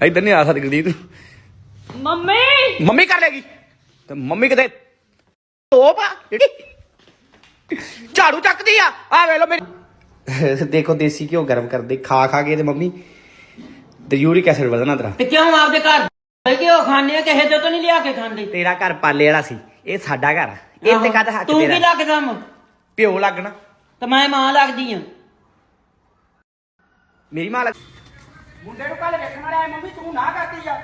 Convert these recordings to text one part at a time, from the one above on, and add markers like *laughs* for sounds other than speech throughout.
ਇੱਧਰ ਨਹੀਂ ਆ ਸਕਦੀ ਗੁਰਦੀਪ ਤੂੰ ਮੰਮੀ! ਮੰਮੀ ਕਰ ਲੇਗੀ। ਤੇ ਮੰਮੀ ਕਿਤੇ ਤੋਪ ਆ ਜਿਹੜੀ? ਝਾੜੂ ਚੱਕਦੀ ਆ। ਆ ਵੇਖ ਲੋ ਮੇਰੀ। ਦੇਖੋ ਦੇਸੀ ਘਿਓ ਗਰਮ ਕਰਦੇ ਖਾ ਖਾ ਕੇ ਤੇ ਮੰਮੀ ਤੇ ਯੂਰਿਕ ਐਸਿਡ ਵਧਣਾ ਤੇਰਾ। ਤੇ ਕਿਉਂ ਆਪਦੇ ਘਰ ਦੇ ਕਿਉਂ ਖਾਣੇ ਆ? ਕਿਸੇ ਦੇ ਤੋਂ ਨਹੀਂ ਲਿਆ ਕੇ ਖਾਂਦੇ। ਤੇਰਾ ਘਰ ਪਾਲੇ ਵਾਲਾ ਸੀ। ਇਹ ਸਾਡਾ ਘਰ ਆ। ਇਹ ਤੇ ਕਦ ਹੱਕ ਤੂੰ ਕੀ ਤੇਰਾ ਲੱਗਦਾ ਮ ਪਿਓ ਲੱਗਣਾ। ਤੇ ਮੈਂ ਮਾਂ ਲੱਗਦੀ ਆ। ਮੇਰੀ ਮਾਂ ਲੱਗ ਮੁੰਡੇ ਨੂੰ ਕੱਲ ਵੇਖਣ ਵਾਲਾ ਮੰਮੀ ਤੂੰ ਨਾ ਕਰਦੀ ਆ।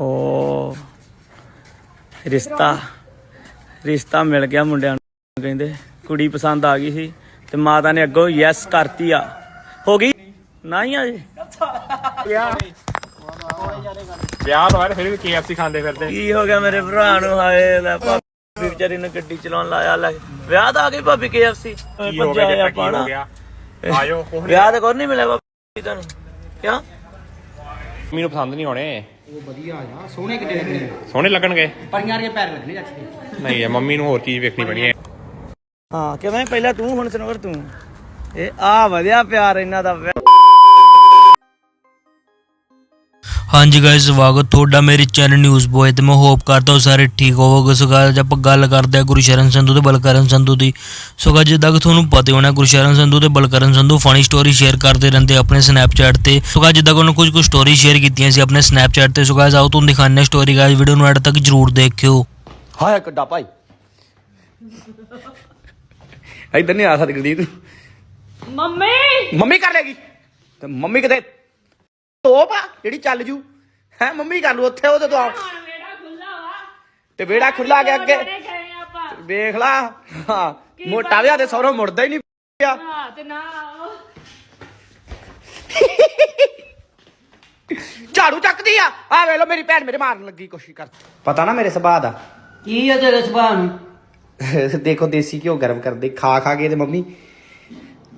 ਓ ਰਿਸ਼ਤਾ ਰਿਸ਼ਤਾ ਮਿਲ ਗਿਆ ਮੁੰਡਿਆਂ ਨੂੰ ਕਹਿੰਦੇ ਕੁੜੀ ਪਸੰਦ ਆ ਗਈ ਸੀ ਤੇ ਮਾਤਾ ਨੇ ਅੱਗੋਂ ਯੈਸ ਕਰਤੀ ਆ। ਹੋ ਗਈ? ਨਹੀਂ ਆ ਜੀ। ਵਿਆਹ ਤੋਂ ਬਾਅਦ ਫਿਰ ਵੀ KFC ਖਾਂਦੇ ਫਿਰਦੇ। ਕੀ ਹੋ ਗਿਆ ਮੇਰੇ ਭਰਾ ਨੂੰ ਹਾਏ ਲੈ ਭਾਬੀ ਵਿਚਾਰੀ ਨੂੰ ਗੱਡੀ ਚਲਾਉਣ ਲਾਇਆ ਲੈ। ਵਿਆਹ ਤਾਂ ਆ ਗਈ ਭਾਬੀ KFC ਕੀ ਹੋ ਗਿਆ ਜੇ ਕੀ ਹੋ ਗਿਆ? ਆਇਓ। ਵਿਆਹ ਤਾਂ ਕੋਈ ਨਹੀਂ ਮਿਲਿਆ ਭਾਬੀ। ਮੈਨੂੰ ਪਸੰਦ ਨਹੀਂ ਆਉਣੇ। ਉਹ ਵਧੀਆ ਆ ਸੋਹਣੇ ਕਿੱਡੇ ਲੱਗਣੇ ਸੋਹਣੇ ਲੱਗਣਗੇ। ਪਰੀਆਂ ਦੇ ਪੈਰ ਲੱਗਣੇ ਜੱਟ ਨਹੀਂ ਇਹ ਮੰਮੀ ਨੂੰ ਹੋਰ ਚੀਜ਼ ਵੇਖਣੀ ਪੈਣੀ ਹੈ। ਹਾਂ ਕਿਵੇਂ ਪਹਿਲਾਂ ਤੂੰ ਹੁਣ ਸਨੋਰ ਤੂੰ। ਇਹ ਆ ਵਧਿਆ ਪਿਆਰ ਇਹਨਾਂ ਦਾ ਹਾਂਜੀ ਗਾਇਸ ਸਵਾਗਤ ਤੁਹਾਡਾ ਮੇਰੇ ਚੈਨਲ ਨਿਊਜ਼ ਬੋਏ ਤੇ। ਮੈਂ ਹੋਪ ਕਰਦਾ ਹਾਂ ਸਾਰੇ ਠੀਕ ਹੋਵੋਗੇ। ਸੋ guys, ਆਪਾਂ ਗੱਲ ਕਰਦੇ ਹਾਂ ਗੁਰਸ਼ਰਨ ਸੰਧੂ ਤੇ ਬਲਕਰਨ ਸੰਧੂ ਦੀ। ਸੋ guys, ਜਿੱਦਾਂ ਕਿ ਤੁਹਾਨੂੰ ਪਤਾ ਹੋਣਾ ਗੁਰਸ਼ਰਨ ਸੰਧੂ ਤੇ Balkaran Sandhu funny story share ਕਰਦੇ ਰਹਿੰਦੇ ਆਪਣੇ ਸਨੈਪਚੈਟ ਤੇ। ਸੋ guys, ਜਿੱਦਾਂ ਕਿ ਉਹਨਾਂ ਕੁਝ ਕੁ ਸਟੋਰੀ ਸ਼ੇਅਰ ਕੀਤੀਆਂ ਸੀ ਆਪਣੇ ਸਨੈਪਚੈਟ ਤੇ। ਸੋ guys, ਆਓ ਤੁਹਾਨੂੰ ਦਿਖਾਉਂਦੇ ਸਟੋਰੀ ਗਾਇਸ ਵੀਡੀਓ ਨੂੰ ਐਡ ਤੱਕ ਜਰੂਰ ਦੇਖਿਓ। ਹਾਏ ਕੱਡਾ ਭਾਈ। ਇੱਧਰ ਨਹੀਂ ਆ ਸਕਦੀ। ਤੂੰ ਮੰਮੀ! ਮੰਮੀ ਕਰ ਲੇਗੀ। ਤੇ ਮੰਮੀ ਕਿਤੇ ਤੋਪ ਆ ਜਿਹੜੀ ਚੱਲ ਜੂ। ਹੈ ਮੰਮੀ ਕਰ ਲੂ ਉੱਥੇ ਉਹਦੇ ਤੋਂ ਆ- ਹੁਣ ਮੇਰਾ ਖੁੱਲਾ ਵਾ ਤੇ ਵਿਹੜਾ ਖੁੱਲਾ ਗਿਆ ਅੱਗੇ। ਗਏ ਆਪਾਂ ਵੇਖ ਲਾ ਹਾਂ ਮੋਟਾ ਵਿਆਹ ਦੇ ਸੌਰੋਂ ਮੁੜਦਾ ਹੀ ਨਹੀਂ ਪਿਆ। ਹਾਂ ਤੇ ਨਾ ਉਹ। ਝਾੜੂ ਚੱਕਦੀ ਆ। ਆ ਵੇਖ ਲੋ ਮੇਰੀ ਭੈਣ ਮੇਰੇ ਮਾਰਨ ਲੱਗੀ ਕੋਸ਼ਿਸ਼ ਕਰ। ਪਤਾ ਨਾ ਮੇਰੇ ਸੁਭਾਅ ਦਾ। ਕੀ ਆ ਤੇਰੇ ਸੁਭਾਅ ਨੂੰ? *laughs* ਦੇਖੋ ਦੇਸੀ ਘਿਓ ਗਰਮ ਕਰਦੇ ਖਾ ਖਾ ਕੇ ਤੇ ਮੰਮੀ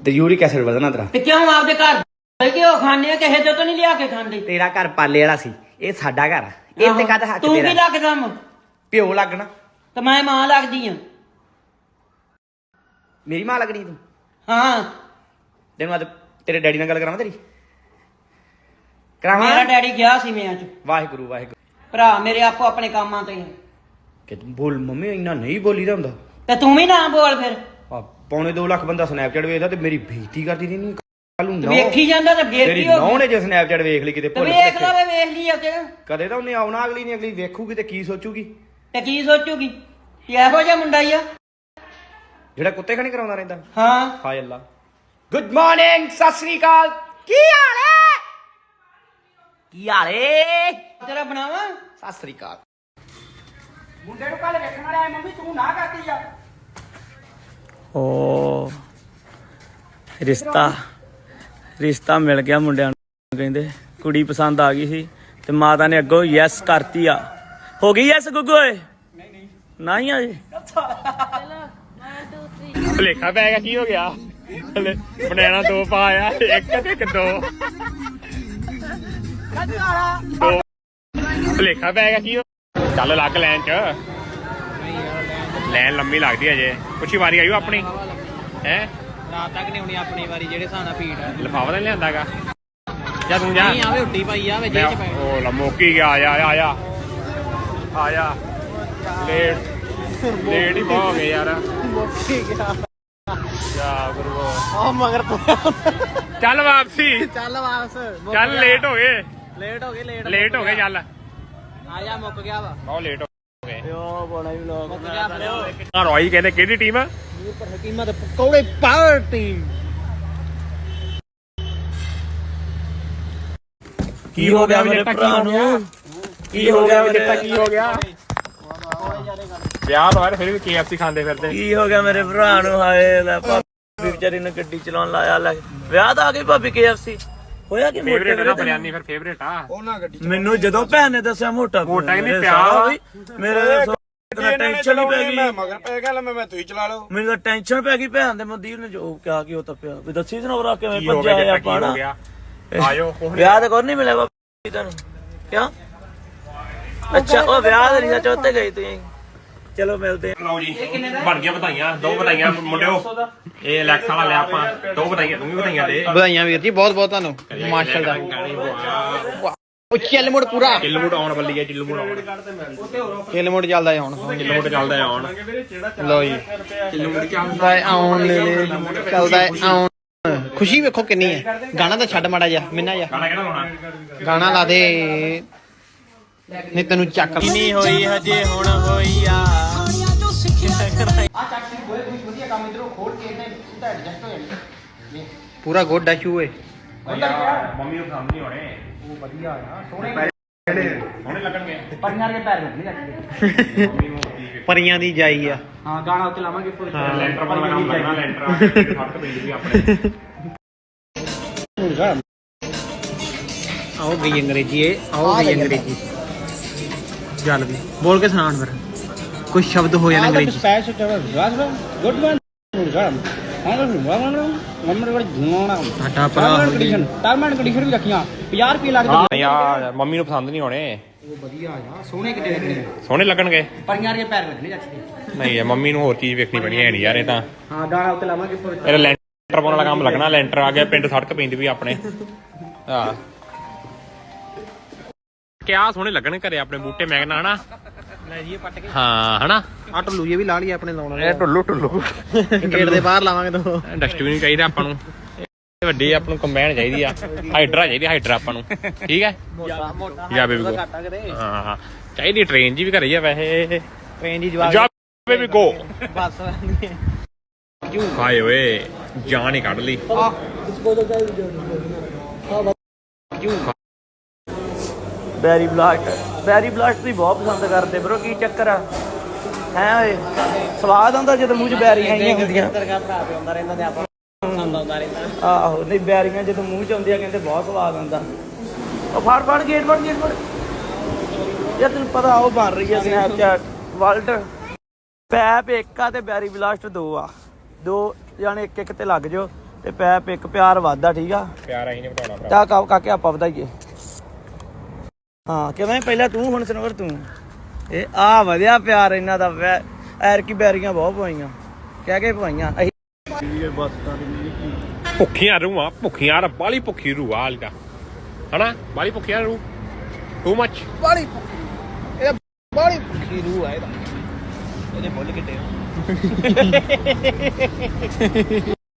ਤੇ ਯੂਰਿਕ ਐਸਿਡ ਵਧਣਾ ਤੇਰਾ। ਤੇ ਕਿਉਂ ਆਪਦੇ ਘਰ ਦੇ ਕਿਉਂ ਖਾਣੇ ਕਿਸੇ ਤੋਂ ਨਹੀਂ ਲਿਆ ਕੇ ਖਾਂਦੇ। ਤੇਰਾ ਘਰ ਪਾਲੇ ਵਾਲਾ ਸੀ ਇਹ ਸਾਡਾ ਘਰ ਆ। ਇਹ ਤੇ ਕਦ ਹੱਕ ਤੂੰ ਕੀ ਤੇਰਾ ਲੱਗਦਾ ਮ ਪਿਓ ਲੱਗਣਾ। ਤੇ ਮੈਂ ਮਾਂ ਲੱਗਦੀ ਆ। ਮੇਰੀ ਮਾਂ ਲੱਗਣੀ ਤੂੰ? ਹਾਂ। ਤੈਨੂੰ ਅੱਜ ਤੇਰੇ ਡੈਡੀ ਨਾਲ ਗੱਲ ਕਰਾਵਾਂ ਤੇਰੀ? ਮੇਰਾ ਕਰਾਵਾਂ ਡੈਡੀ ਗਿਆ ਸੀ ਮੈਂ ਅੱਜ। ਵਾਹਿਗੁਰੂ ਵਾਹਿਗੁਰੂ। ਭਰਾ ਮੇਰੇ ਆਪੋ ਆਪਣੇ ਕੰਮਾਂ ਤੇ ਆ। ਕਿ ਤੂੰ ਬੋਲ ਮੰਮੀ ਇੰਨਾ ਨਹੀਂ ਬੋਲੀਦਾ ਹੁੰਦਾ। ਤੇ ਤੂੰ ਵੀ ਨਾ ਬੋਲ ਫਿਰ। ਆ ਪੌਣੇ 2 ਲੱਖ ਬੰਦਾ ਸਨੈਪਚੈਟ ਵੇਖਦਾ ਤੇ ਮੇਰੀ ਬੇਇੱਜ਼ਤੀ ਕਰਦੀ ਨਹੀਂ ਨੂੰ ਵੇਖੀ ਜਾਂਦਾ ਤੇ ਫੇਰ ਤੇਰੀ ਕੀ ਹੋ ਨੌ ਜੇ ਸਨੈਪਚੈਟ ਵੇਖ ਲਈ ਕਿਤੇ ਭੁੱਲ ਵੇਖ। ਲੈ ਵੇ ਵੇਖ ਲਈ ਤੇ ਕਦੇ ਤਾਂ ਉਹਨੇ ਆਉਣਾ ਅਗਲੀ ਨਹੀਂ ਅਗਲੀ ਵੇਖੂਗੀ ਤੇ ਕੀ ਸੋਚੂਗੀ? ਤੇ ਕੀ ਸੋਚੂਗੀ? ਕਿ ਇਹੋ ਜਿਹਾ ਮੁੰਡਾ ਹੀ ਆ। ਜਿਹੜਾ ਕੁੱਤੇ ਖਾਣੀ ਕਰਾਉਂਦਾ ਰਹਿੰਦਾ? ਹਾਂ। ਹਾਏ ਅੱਲਾ। ਗੁੱਡ ਮਾਰਨਿੰਗ ਸਤਿ ਸ੍ਰੀ ਅਕਾਲ। ਕੀ ਹਾਲ ਹੈ? ਕੀ ਹਾਲ ਹੈ ਤੇਰਾ ਬਣਾਵਾ? ਸਤਿ ਸ੍ਰੀ ਅਕਾਲ। ਮੁੰਡੇ ਨੂੰ ਕੱਲ ਵੇਖਣ ਵਾਲਾ ਮੰਮੀ ਤੂੰ ਨਾ ਕਰਦੀ ਆ। ਓ ਰਿਸ਼ਤਾ। ਰਿਸ਼ਤਾ ਮਿਲ ਗਿਆ ਮੁੰਡਿਆਂ ਨੂੰ, ਕਹਿੰਦੇ। ਕੁੜੀ ਪਸੰਦ ਆ ਗਈ ਸੀ ਤੇ ਮਾਤਾ ਨੇ ਅੱਗੋਂ ਯੈਸ ਕਰਤੀ ਆ। ਹੋ ਗਈ ਯੈਸ ਗੁੱਗੂ ਓਏ? ਨਹੀਂ ਨਹੀਂ ਆ ਜੀ। ਭੁਲੇਖਾ ਪੈ ਗਿਆ, ਕੀ ਹੋ ਗਿਆ? ਹਲੇ ਦੋ ਪਾ ਆਇਆ ਇੱਕ ਤੇ ਇੱਕ ਦੋ। ਦੋ। ਭੁਲੇਖਾ ਪੈ ਗਿਆ, ਕੀ ਹੋ ਚੱਲ ਲੱਗ ਲੈਣ ਚ। ਲੈਣ ਲੰਮੀ ਲੱਗਦੀ ਅਜੇ। ਕੁਛ ਹੀ ਵਾਰੀ ਆਇਓ ਆਪਣੀ। ਹੈ? ਰਾਤ ਤੱਕ ਨਹੀਂ ਹੋਣੀ ਆਪਣੀ ਵਾਰੀ ਜਿਹੜੇ ਹਿਸਾਬ ਨਾਲ ਭੀੜ ਆ। ਲਿਫਾਫਾ ਤਾਂ ਨੀ ਲਿਆਂਦਾਗਾ? ਜਾ ਤੂੰ ਜਾ। ਨਹੀਂ ਆਵੇ ਉੱਡੀ ਪਾਈ ਆਵੇ ਮੈਂ ਜੇਬ ਚ ਪੈ ਉਹ ਲਾ ਮੁੱਕੀ ਗਿਆ ਆਇਆ ਆਇਆ ਆਇਆ ਆਇਆ ਲੇਟ ਲੇਟ ਹੀ ਬਹੁਤ ਹੋ ਗਏ ਯਾਰ। ਮੁੱਕੀ ਗਿਆ। ਜਾ ਗੁਰੂ ਆ ਮਗਰ ਤੋਂ ਚੱਲ ਵਾਪਸੀ। ਚੱਲ ਵਾਪਸ ਮੁੱਕ ਚੱਲ ਗਿਆ। ਲੇਟ ਹੋ ਗਏ। ਲੇਟ ਹੋ ਗਏ ਲੇਟ ਲੇਟ ਹੋ ਗਏ ਚੱਲ। ਆ ਜਾ ਮੁੱਕ ਗਿਆ ਵਾ। ਬਹੁਤ ਲੇਟ ਹੋ ਗਏ। ਓ ਬੜਾ ਹੀ ਲੋਕ ਮੁੱਕ ਗਿਆ ਆ ਰੋਈ ਕਹਿੰਦੇ ਕਿਹੜੀ ਟੀਮ ਆ? ਪਰ ਹਕੀਮਤ ਪਕੌੜੇ ਪਾਵਰ ਟੀਮ ਕੀ ਹੋ ਗਿਆ ਮੇਰੇ ਭਰਾ ਨੂੰ ਕੀ ਹੋ ਗਿਆ ਮੇਰੇ ਕੀ ਹੋ ਗਿਆ? ਵਿਆਹ ਤੋਂ ਬਾਅਦ ਫਿਰ ਵੀ KFC ਖਾਂਦੇ ਫਿਰਦੇ। ਕੀ ਹੋ ਗਿਆ ਮੇਰੇ ਭਰਾ ਨੂੰ ਹਾਏ ਲੈ ਭਾਬੀ ਵਿਚਾਰੀ ਨੂੰ ਗੱਡੀ ਚਲਾਉਣ ਲਾਇਆ ਲੈ। ਵਿਆਹ ਤਾਂ ਆ ਗਈ ਭਾਬੀ KFC ਹੋਇਆ ਕਿ ਮੋਟੇ ਫੇਵਰੇਟ ਨਾ ਵੀਰੇ ਬਰਿਆਨੀ ਫਿਰ ਫੇਵਰੇਟ ਆ। ਮੈਨੂੰ ਜਦੋਂ ਭੈਣ ਨੇ ਦੱਸਿਆ ਮੋਟਾ ਮੋਟਾ ਹੀ ਨੀ ਮੇਰੇ ਪਿਆ। ਮੇਰੇ ਤਾਂ ਟੈਨਸ਼ਨ ਹੀ ਪੈ ਗਈ। ਮਗਰ ਪੈ ਗਿਆ ਲੈ ਮੈਂ ਮੈਂ ਤੁਸੀਂ ਚਲਾ ਲਓ। ਮੈਨੂੰ ਤਾਂ ਟੈਨਸ਼ਨ ਪੈ ਗਈ ਭੈਣ ਦੇ ਮਨਦੀਪ ਨੇ ਜੋ ਕਿਹਾ ਕਿ ਉਹ ਤੱਪਿਆ। ਵੀ ਦੱਸੀ ਸੁਣਾ ਉਹ ਕਿਵੇਂ ਕੀ ਹੋ ਭੱਜਿਆ ਗਿਆ ਆ ਜੱਟਾ, ਕੀ ਹੋ ਪਾਣਾ ਗਿਆ ਆਇਓ। ਵਿਆਹ ਤਾਂ ਕੋਈ ਨਹੀਂ ਮਿਲਿਆ ਭਾਬੀ ਤੁਹਾਨੂੰ ਕਿਉਂ? ਅੱਛਾ ਉਹ ਵਿਆਹ ਨਹੀਂ ਸੱਚ ਉੱਤੇ ਗਈ ਤੁਸੀਂ। ਚਲੋ ਮਿਲਦੇ ਆ ਲਓ ਜੀ ਬਣ ਗਿਆ ਵਧਾਈਆਂ ਦੋ ਵਧਾਈਆਂ ਮੁੰਡਿਓ। ਇਹ ਲੈਕਸ ਵਾਲਾ ਲੈ ਆਪਾਂ ਦੋ ਵਧਾਈਆਂ ਤੂੰ ਵੀ ਵਧਾਈਆਂ ਦੇ। ਵਧਾਈਆਂ ਵੀਰ ਜੀ ਬਹੁਤ ਬਹੁਤ ਤੁਹਾਨੂੰ ਮਾਸ਼ਾਅੱਲਾ। ਚੱਲ ਮੁੜ ਪੂਰਾ। ਕਿੱਲ ਮੁੜ ਆਉਣ ਬੱਲੀ ਹੈ ਕਿੱਲ ਮੁੜ ਆਉਣ ਕਿਲ ਮੁੜ ਚੱਲਦਾ ਹੈ ਹੁਣ। ਕਿੱਲ ਮੁੜ ਚੱਲਦਾ ਹੈ ਆਉਣ ਲੋ ਜੀ। ਕਿੱਲ ਮੁੜ ਚੱਲਦਾ ਹੈ ਆਉਣ ਲੈ ਲੈ ਚੱਲਦਾ ਹੈ। ਆਉਣ। ਖੁਸ਼ੀ ਵੇਖੋ ਕਿੰਨੀ ਹੈ। ਗਾਣਾ ਤਾਂ ਛੱਡ ਮਾੜਾ ਜਾ ਮਿੰਨਾ ਜਾ ਗਾਣਾ ਕਿਹੜਾ ਹੋਣਾ ਗਾਣਾ ਲਾ ਦੇ। ਨਹੀਂ ਤੈਨੂੰ ਚੱਕ। ਨਹੀਂ ਹੋਈ ਹਜੇ ਹੁਣ ਹੋਈ ਆ। ਆ ਚੱਕ। ਸੀ ਕੋਈ ਕੁਝ ਵਧੀਆ ਕੰਮ ਇਧਰੋਂ ਖੋਲ ਕੇ ਇਹਨੇ ਸਿੱਧਾ ਐਡਜਸਟ ਹੋ ਜਾਣੀ। ਪੂਰਾ ਗੋਡਾ ਸ਼ੂ ਏ। ਮੰਮੀ ਨੂੰ ਪਸੰਦ ਨਹੀਂ ਹੋਣੇ ਉਹ ਵਧੀਆ ਆ। ਸੋਹਣੇ ਸੋਹਣੇ ਲੱਗਣਗੇ। ਪਰੀਆਂ ਦੇ ਪੈਰ ਨਹੀਂ ਰੱਖਦੇ। ਮੰਮੀ ਨੂੰ ਕੀ ਪਰੀਆਂ ਦੀ ਜਾਈ ਆ। ਹਾਂ ਗਾਣਾ ਉੱਤੇ ਲਾਵਾਂਗੇ ਲੈਂਟਰ ਵਾਲਾ ਕੰਮ ਲੱਗਣਾ ਲੈਂਟਰ ਫੱਟ ਪੈਂਦੀ ਵੀ ਆਪਣੇ। ਆਓ ਗਈ ਅੰਗਰੇਜ਼ੀ ਏ ਆਓ ਗਈ ਅੰਗਰੇਜ਼ੀ। ਚੱਲ ਵੀ ਬੋਲ ਕੇ ਸੁਣਾਉਣ ਫਿਰ। ਕੁਝ ਸ਼ਬਦ ਹੋ ਜਾਣ ਅੰਗਰੇਜ਼ੀ। ਗੁੱਡ ਮਨ ਸਾਡਾ ਭਰਾ ਹੋ ਜੀ ਟਰਮ ਐਂਡ ਕੰਡੀਸ਼ਨ ਵੀ ਰੱਖੀਆਂ। 50 ਰੁਪਏ ਲੱਗਦੇ ਯਾਰ ਮੰਮੀ ਨੂੰ ਪਸੰਦ ਨਹੀਂ ਹੋਣੇ ਉਹ ਵਧੀਆ ਆ ਸੋਹਣੇ ਕਿੱਡੇ ਲੱਗਣੇ ਸੋਹਣੇ ਲੱਗਣਗੇ। ਪਰੀਆਂ ਦੇ ਪੈਰ ਲੱਗਣੇ ਚਾਚੀ ਨਹੀਂ ਯਾਰ ਮੰਮੀ ਨੂੰ ਹੋਰ ਚੀਜ਼ ਵੇਖਣੀ ਪੈਣੀ ਹੈ ਨਹੀਂ ਯਾਰ ਇਹ ਤਾਂ। ਹਾਂ ਗਾਣਾ ਉੱਤੇ ਲਾਵਾਂਗੇ ਫਿਰ। ਇਹ ਲੈਂਟਰ ਪਾਉਣ ਵਾਲਾ ਕੰਮ ਲੱਗਣਾ ਲੈਂਟਰ ਆ ਗਿਆ ਪਿੰਡ ਸੜਕ ਪੈਂਦੀ ਵੀ ਆਪਣੇ। ਹਾਂ। ਕਿਆ ਸੋਹਣੇ ਲੱਗਣ ਘਰੇ ਆਪਣੇ ਬੂਟੇ ਮੈਗਨਾ ਹਨਾ। ਲੈ ਜੀਏ ਪੱਟ ਕੇ। ਹਾਂ ਹਨਾ? ਆ ਟੁੱਲੂ ਜੇ ਵੀ ਲਾ ਲਈ ਆਪਣੇ ਲਾਉਣ ਇਹ ਟੁੱਲੂ ਟੁੱਲੂ ਗੇਟ ਦੇ ਬਾਹਰ ਲਾਵਾਂਗੇ ਤਾਂ। ਡਸਟਬਿਨ ਚਾਹੀਦਾ ਆਪਾਂ ਨੂੰ। ਵੱਡੀ ਆਪਾਂ ਨੂੰ ਕੰਬਾਈਨ ਚਾਹੀਦੀ ਆ। ਹਾਈਡਰਾ ਚਾਹੀਦੀ ਹਾਈਡਰਾ ਆਪਾਂ ਨੂੰ। ਠੀਕ ਹੈ? ਜਾ ਬੇਬੀ ਗੋ ਹਾਂ ਹਾਂ। ਚਾਹੀਦੀ ਟ੍ਰੇਨ ਜੀ ਵੀ ਘਰੇ ਆ ਵੈਸੇ। ਟ੍ਰੇਨ ਦੀ ਜਵਾਬ ਜਾ ਬੇਬੀ ਗੋ ਬੱਸ। ਹਾਏ ਓਏ ਜਾਨ ਹੀ ਕੱਢ ਲਈ। ਬੈਰੀ ਬਲਾਸਟ ਬੈਰੀ ਬਲਾਸਟ ਤੁਸੀਂ ਬਹੁਤ ਪਸੰਦ ਕਰਦੇ ਬਰੋ ਕੀ ਚੱਕਰ ਆ? ਹੈ ਓਏ? ਸਵਾਦ ਆਉਂਦਾ ਜਦੋਂ ਮੂੰਹ 'ਚ ਬੈਰੀਆਂ ਆਈਆਂ ਹੁੰਦੀਆਂ। ਤਰਗਾ ਭਰਾ ਤੇ ਆਉਂਦਾ ਰਹਿੰਦਾ ਤੇ ਆਪਾਂ ਆਉਂਦਾ ਹੁੰਦਾ ਰਹਿੰਦਾ। ਆਹੋ ਨਹੀਂ ਬੈਰੀਆਂ ਜਦੋਂ ਮੂੰਹ 'ਚ ਆਉਂਦੀਆਂ ਕਹਿੰਦੇ ਬਹੁਤ ਸਵਾਦ ਆਉਂਦਾ। ਉਹ ਫੜ ਫੜ ਗੇਟ ਫੜ ਗੇਟ ਫੜ। ਯਾਰ ਤੈਨੂੰ ਪਤਾ ਉਹ ਬਣ ਰਹੀ ਹੈ ਸਨੈਪਚੈਟ ਵਰਲਡ ਪੈਪ ਇੱਕ ਆ ਤੇ ਬੈਰੀ ਬਲਾਸਟ ਦੋ ਆ। ਦੋ ਜਾਣੇ ਇੱਕ ਇੱਕ ਤੇ ਲੱਗ ਜਾਓ ਤੇ ਪੈਪ ਇੱਕ ਪਿਆਰ ਵਾਦਾ ਠੀਕ ਆ? ਪਿਆਰ ਆਈ ਨਹੀਂ ਬਟਾਉਣਾ ਭਰਾ। ਤਾਂ ਕਾ ਕਾਕੇ ਆਪਾਂ ਵਧਾਈਏ। ਹਾਂ ਕਿਵੇਂ ਪਹਿਲਾਂ ਤੂੰ ਹੁਣ ਸਨੋਰ ਤੂੰ। ਇਹ ਆ ਵਧਿਆ ਪਿਆਰ ਇਹਨਾਂ ਦਾ ਐਰ ਕੀ ਬੈਰੀਆਂ ਬਹੁਤ ਪਵਾਈਆਂ। ਕਹਿ ਕੇ ਪਵਾਈਆਂ। ਅਸੀਂ ਭੁੱਖੀਆਂ ਰੂਹਾਂ ਭੁੱਖੀਆਂ ਰ ਬਾਲੀ ਭੁੱਖੀ ਰੂਹ ਆ ਲਗਾ ਹਨਾ? ਬਾਲੀ ਭੁੱਖੀਆਂ ਰੂਹ। ਟੂ ਮੱਚ ਬਾਲੀ ਇਹ ਬਾਲੀ ਭੁੱਖੀ ਰੂਹ ਆ ਇਹਦਾ। ਇਹਦੇ ਮੁੱਲ ਕਿੱਡੇ